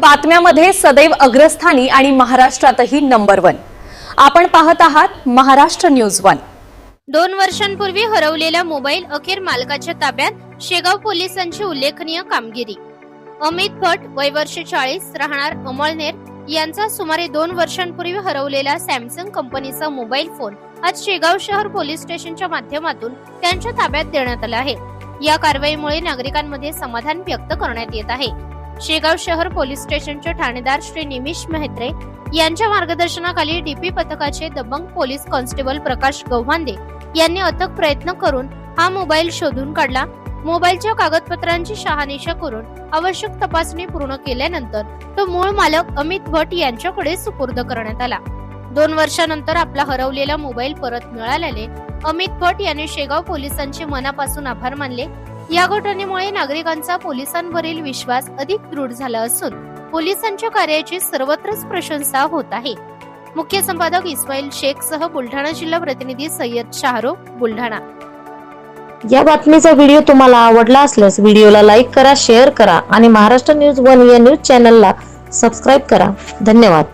बातम्यामध्ये सदैव अग्रस्थानी आणि महाराष्ट्रातही नंबर वन. आपण पाहत आहात महाराष्ट्र न्यूज वन. दोन वर्षांपूर्वी हरवलेला मोबाईल अखेर मालकाच्या ताब्यात शेगाव पोलिसांची उल्लेखनीय कामगिरी. अमित भट वय वर्ष चाळीस राहणार अमळनेर. यांचा सुमारे दोन वर्षांपूर्वी हरवलेला सॅमसंग कंपनीचा मोबाईल फोन आज शेगाव शहर पोलीस स्टेशनच्या माध्यमातून त्यांच्या ताब्यात देण्यात आला आहे. या कारवाईमुळे नागरिकांमध्ये समाधान व्यक्त करण्यात येत आहे. शेगाव शहर पोलीस स्टेशनचे ठाणेदार श्री निमिष मेहत्रे यांच्या मार्गदर्शनाखाली डीपी पथकाचे दबंग पोलीस कॉन्स्टेबल प्रकाश गव्हांदे यांनी अथक प्रयत्न करून हा मोबाईल शोधून काढला. मोबाईलच्या कागदपत्रांची शहानिशा करून आवश्यक तपासणी पूर्ण केल्यानंतर तो मूळ मालक अमित भट यांच्याकडे सुपूर्द करण्यात आला. दोन वर्षानंतर आपला हरवलेला मोबाईल परत मिळाल्याने अमित भट यांनी शेगाव पोलिसांचे मनापासून आभार मानले या घटनेमुळे नागरिकांचा पोलिसांवरील विश्वास अधिक दृढ झाला असून पोलिसांच्या कार्याची सर्वत्रच प्रशंसा होत आहे. मुख्य संपादक इस्माईल शेख सह बुलढाणा जिल्हा प्रतिनिधी सय्यद शाहरुख बुलढाणा. या बातमीचा व्हिडिओ तुम्हाला आवडला असल्यास व्हिडिओला लाईक करा शेअर करा आणि महाराष्ट्र न्यूज वन या न्यूज चॅनलला सबस्क्राईब करा. धन्यवाद.